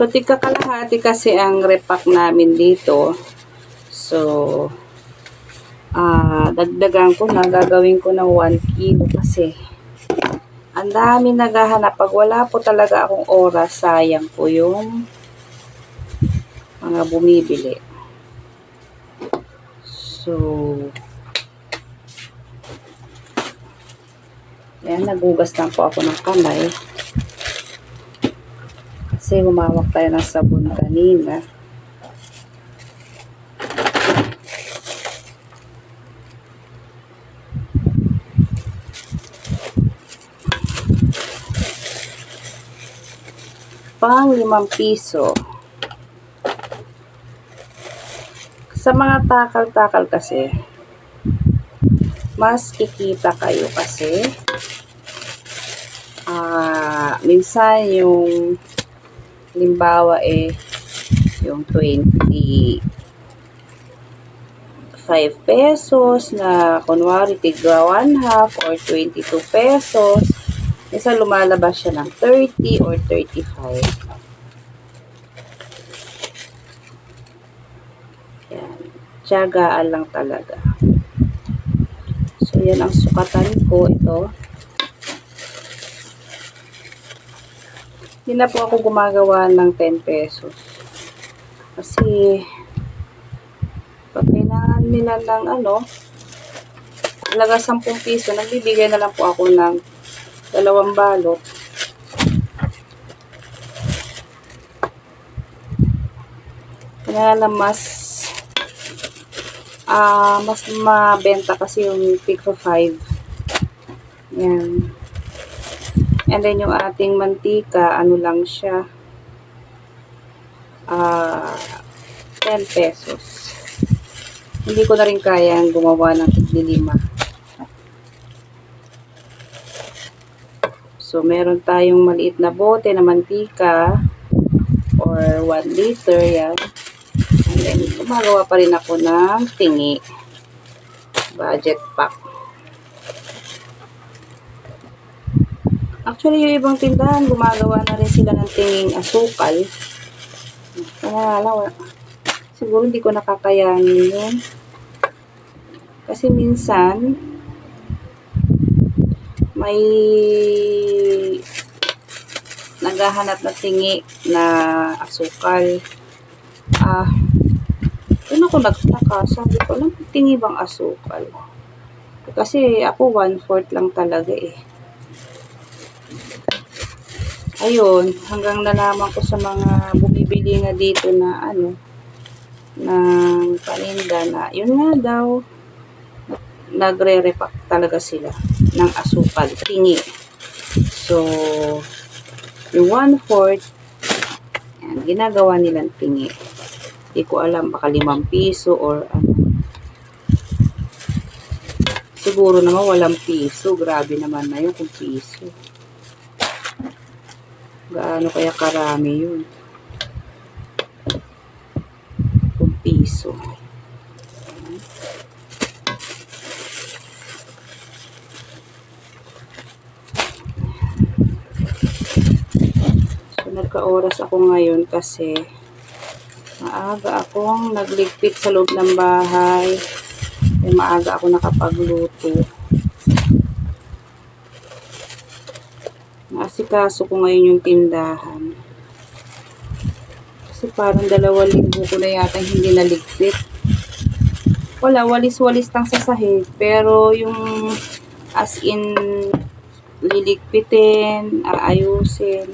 So, tika kalahati kasi ang repack namin dito. So, ah dagdagan ko na, gagawin ko ng 1 kilo kasi ang dami naghahanap. Pag wala po talaga akong oras, sayang po yung mga bumibili. So, Ayan, nagugas lang po ako ng kamay. Kasi humawak tayo ng sabon kanina. Pang limang piso. Sa mga takal-takal kasi, mas kikita kayo kasi ah minsan yung limbawa eh yung 25 pesos na kunwari tigwa 1 half or 22 pesos minsan lumalabas siya ng 30 or 35 yan. Tiyagaan lang talaga. So yan ang sukatan ko. Ito Hindi na po ako gumagawa ng 10 pesos. Kasi, pag kailangan nila ng ano, talaga 10 piso, nagbibigay na lang po ako ng dalawang balot. Kaya lang mas ah mas mabenta kasi yung Pico 5. Yan. And then yung ating mantika, ano lang siya, ah 10 pesos. Hindi ko na rin kayang gumawa ng tiglilima. So, meron tayong maliit na bote na mantika or 1 liter, yan. And then, gumagawa pa rin ako ng tingi. Budget pack. Actually, yung ibang tindahan, gumagawa na rin sila ng tinging asukal. Wala. siguro hindi ko nakakayanin yun. Kasi minsan, may naghahanap na tingi na asukal. Ah, doon ako nagtaka. Sabi ko, alam, tingi bang asukal? Kasi ako, one-fourth lang talaga eh ayun, hanggang nalaman ko sa mga bumibili nga dito na ano, ng paninda na, yun nga daw, nagre-repack talaga sila ng asukal, tingi. So, yung one-fourth, ginagawa nilang tingi. Hindi ko alam, baka limang piso or ano. Siguro naman walang piso. Grabe naman na yun kung piso. Gaano kaya karami yun? Kung piso. So, nagka-oras ako ngayon kasi maaga akong nagligpit sa loob ng bahay. Eh, maaga ako nakapagluto. Naasikaso ko ngayon yung tindahan. Kasi parang dalawang linggo ko na yata hindi naligpit. Wala, walis-walis lang sa sahig. Pero yung as in liligpitin, aayusin.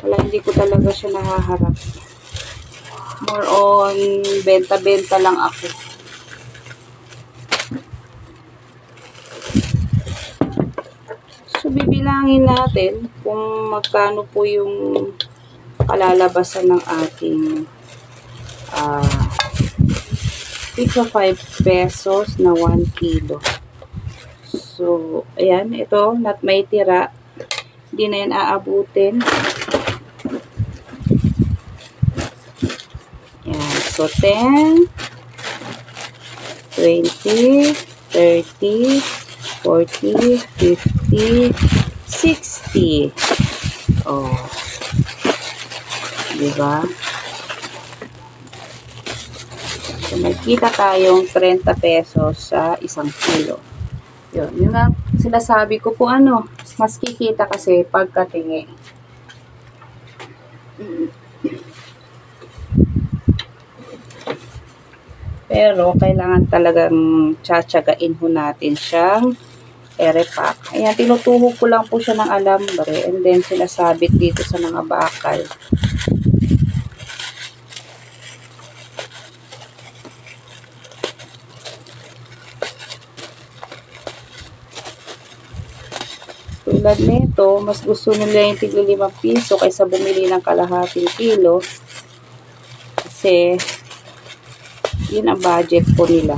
Wala, hindi ko talaga siya nahaharap. More on benta-benta lang ako. So, bibilangin natin kung magkano po yung kalalabasan ng ating ah 55 pesos na 1 kilo. So, ayan, ito, not may tira. Hindi na yan aabutin. Yan, so 10, 20, 30, 40, 50, 60. Oh. Di ba? So, may kita tayong 30 pesos sa isang kilo. Yun, yun nga sinasabi ko po ano, mas kikita kasi pagkatingi. Pero, kailangan talagang tsatsagain ho natin siyang erepack. Ayan, tinutuhog ko lang po siya ng alambre and then sinasabit dito sa mga bakal. Tulad nito, mas gusto nila yung tigli 5 piso kaysa bumili ng kalahating kilo. Kasi, yun ang budget po nila.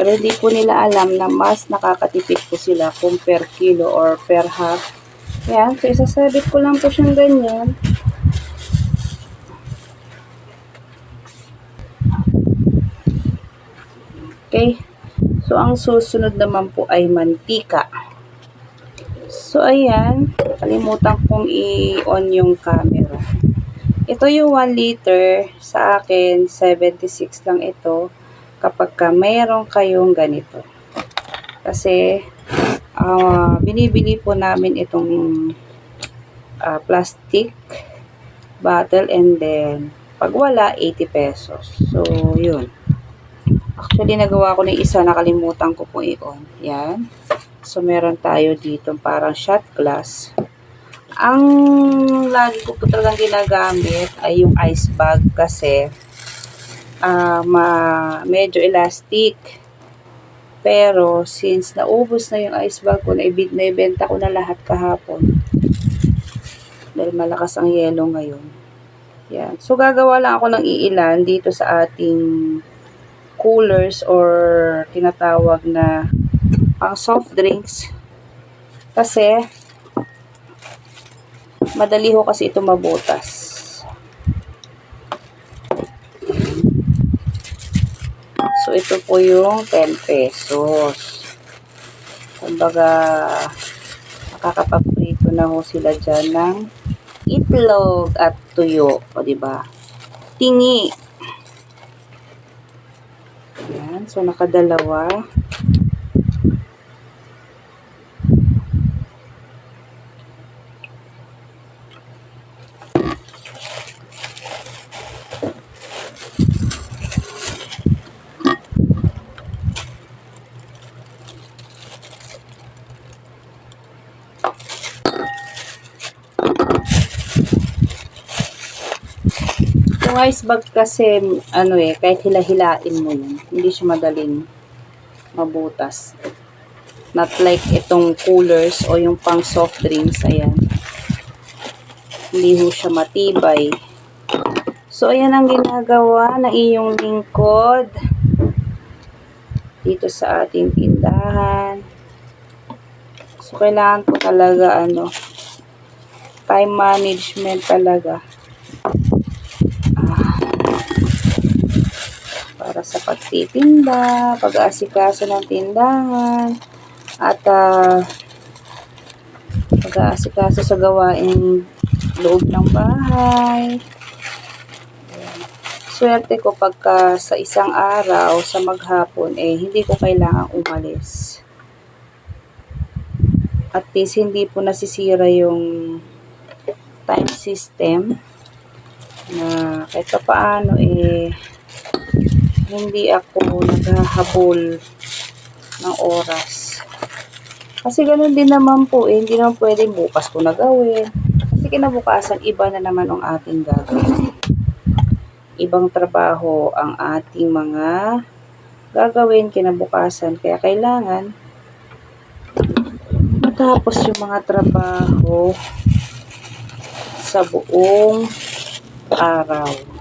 Pero hindi po nila alam na mas nakakatipid po sila kung per kilo or per half. Yan, so isasabit ko lang po siyang ganyan. Okay. So, ang susunod naman po ay mantika. So, ayan. Kalimutan kong i-on yung camera. Ito yung 1 liter. Sa akin, 76 lang ito. Kapag ka mayroon kayong ganito. Kasi, ah, binibili po namin itong ah, plastic bottle and then, pag wala, 80 pesos. So, yun. Actually, nagawa ko ng isa, nakalimutan ko po i-on. Yan. So, meron tayo dito parang shot glass. Ang lagi ko po talagang ginagamit ay yung ice bag kasi ma medyo elastic. Pero, since naubos na yung ice bag ko, naibenta ko na lahat kahapon. Dahil malakas ang yelo ngayon. Yan. So, gagawa lang ako ng iilan dito sa ating coolers or tinatawag na pang soft drinks. Kasi, madali ho kasi ito mabutas. So, ito po yung 10 pesos. Kumbaga, nakakapaprito na ho sila dyan ng itlog at tuyo. O, diba? Tingi. Ayan. So, nakadalawa. Yung ice bag kasi, ano eh, kahit hila-hilain mo yun, hindi siya madaling mabutas. Not like itong coolers o yung pang soft drinks, ayan. Hindi ho siya matibay. So, ayan ang ginagawa na iyong lingkod dito sa ating tindahan. So, kailangan po talaga, ano, time management talaga. Para sa pagtitinda, pag-aasikaso ng tindahan, at uh, pag-aasikaso sa gawain loob ng bahay. Swerte ko pagka sa isang araw, sa maghapon, eh, hindi ko kailangang umalis. At least, hindi po nasisira yung time system na kahit pa paano, eh, hindi ako naghahabol ng oras. Kasi ganun din naman po eh, hindi naman pwedeng bukas ko na gawin. Kasi kinabukasan, iba na naman ang ating gagawin. Ibang trabaho ang ating mga gagawin kinabukasan. Kaya kailangan matapos yung mga trabaho sa buong araw.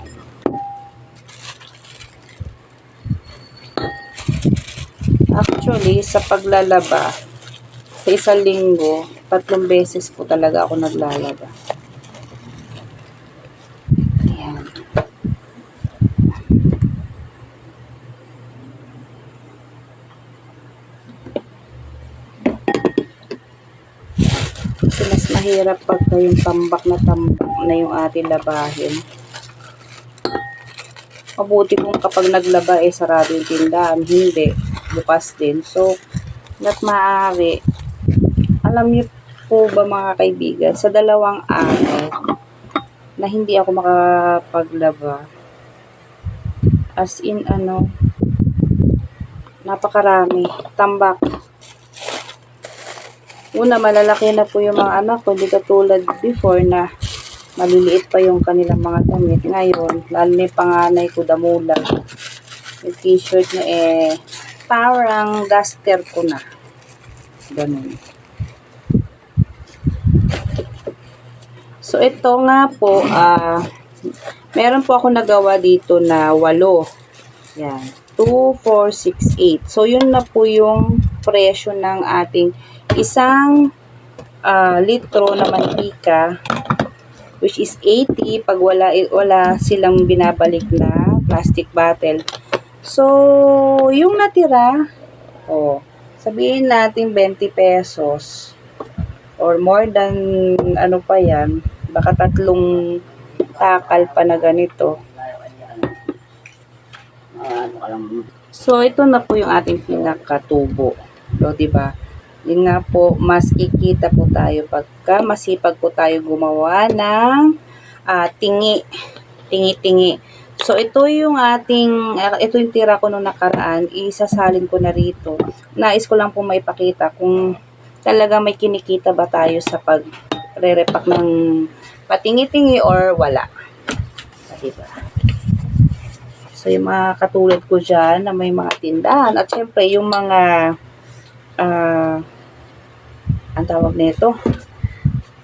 Actually, sa paglalaba, sa isang linggo, tatlong beses po talaga ako naglalaba. Mas mahirap pagka yung tambak na tambak na yung ating labahin. Mabuti kung kapag naglaba eh sarado yung tindahan. Hindi. Bukas din. So, not maaari. Alam niyo po ba mga kaibigan, sa dalawang araw na hindi ako makapaglaba, as in ano, napakarami. Tambak. Una, malalaki na po yung mga anak ko. Hindi katulad before na maliliit pa yung kanilang mga damit. Ngayon, lalo na yung panganay ko, damula. Yung t-shirt niya eh, parang duster ko na. Ganun. So, ito nga po, ah, meron po ako nagawa dito na walo. Yan. 2, 4, 6, 8. So, yun na po yung presyo ng ating isang ah, litro na mantika which is 80 pag wala, wala silang binabalik na plastic bottle. So, yung natira, oh, sabihin natin 20 pesos or more than ano pa yan, baka tatlong takal pa na ganito. So, ito na po yung ating pinakatubo. So, di ba? Yun nga po, mas kikita po tayo pagka masipag po tayo gumawa ng ah, tingi. Tingi-tingi. So, ito yung ating, ah, ito yung tira ko nung nakaraan, isasalin ko na rito. Nais ko lang po maipakita kung talaga may kinikita ba tayo sa pag re-repack ng patingi-tingi or wala. Diba? So, yung mga katulad ko dyan na may mga tindahan at syempre yung mga ah ang tawag nito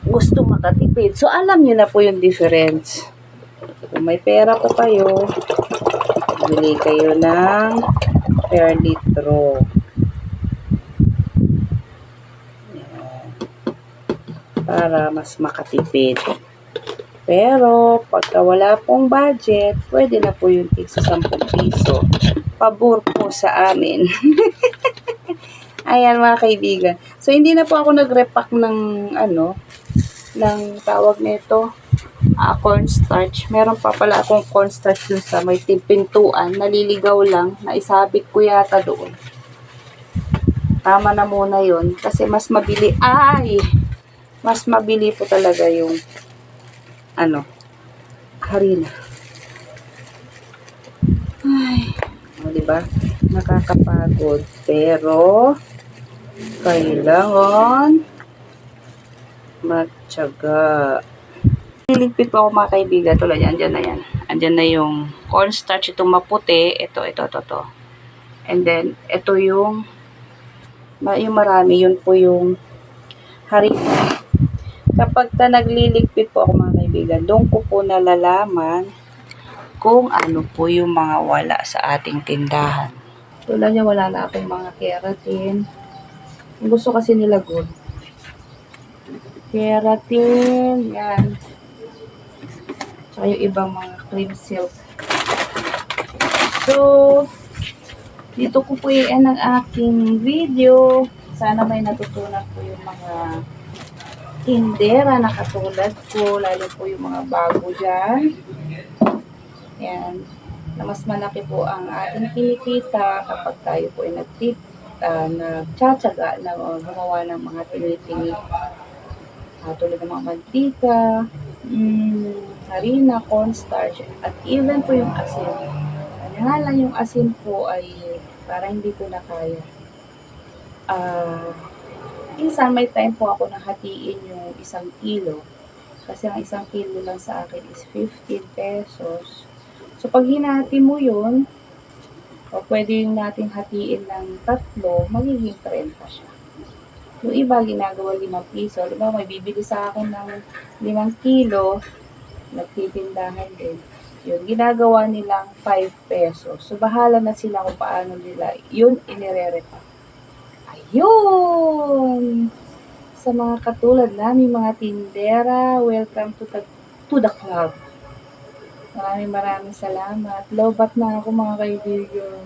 gusto makatipid. So, alam nyo na po yung difference. Kung may pera po kayo, bili kayo ng per litro. Yan. Para mas makatipid. Pero, pagka wala pong budget, pwede na po yung tig sa 10 piso. Pabor po sa amin. Ayan mga kaibigan. So, hindi na po ako nag-repack ng ano, ng tawag nito, ah, cornstarch. Meron pa pala akong cornstarch dun sa may pintuan. Naliligaw lang. Naisabit ko yata doon. Tama na muna yon Kasi mas mabili. Ay! Mas mabili po talaga yung ano, harina. Ay, o, diba? Nakakapagod. Pero, kailangan matyaga. Niligpit po ako mga kaibigan. Tulad yan, andyan na yan. Andyan na yung cornstarch. Itong maputi. Ito, ito, ito, ito. And then, ito yung yung marami. Yun po yung harina. Kapag ta nagliligpit po ako mga kaibigan, doon ko po nalalaman kung ano po yung mga wala sa ating tindahan. Tulad niya, wala na akong mga keratin. Gusto kasi nila good. Keratin, yan. Tsaka yung ibang mga cream silk. So, dito ko po i-end ang aking video. Sana may natutunan po yung mga tindera na katulad ko, lalo po yung mga bago dyan. Yan. Na mas malaki po ang ating kinikita kapag tayo po ay nagtip, uh, nagtsatsaga na gumawa ng mga tinitingi. Uh, tulad ng mga mantika, mm, harina, cornstarch, at even po yung asin. Kanya nga lang yung asin po ay para hindi ko na kaya. Ah, minsan may time po ako na hatiin yung isang kilo. Kasi ang isang kilo lang sa akin is 15 pesos. So, pag hinati mo yun, o pwede yung natin hatiin ng tatlo, magiging 30 siya. Yung iba, ginagawa 5 piso. Diba, may bibili sa akin ng 5 kilo, nagtitindahan din. Yun, ginagawa nilang 5 pesos. So, bahala na sila kung paano nila yun inire-repack. Ayun! Sa mga katulad namin, mga tindera, welcome to the, to the club. Maraming maraming salamat. Lobat na ako mga kaibigan.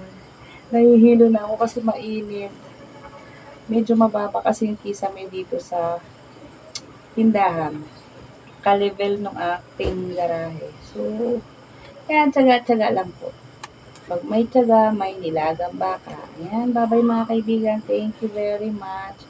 Nahihilo na ako kasi mainit. Medyo mababa kasi yung kisame dito sa tindahan. Ka-level ng ating garahe. So, yan, tsaga-tsaga lang po. Pag may tsaga, may nilagang baka. Ayan, bye-bye mga kaibigan. Thank you very much.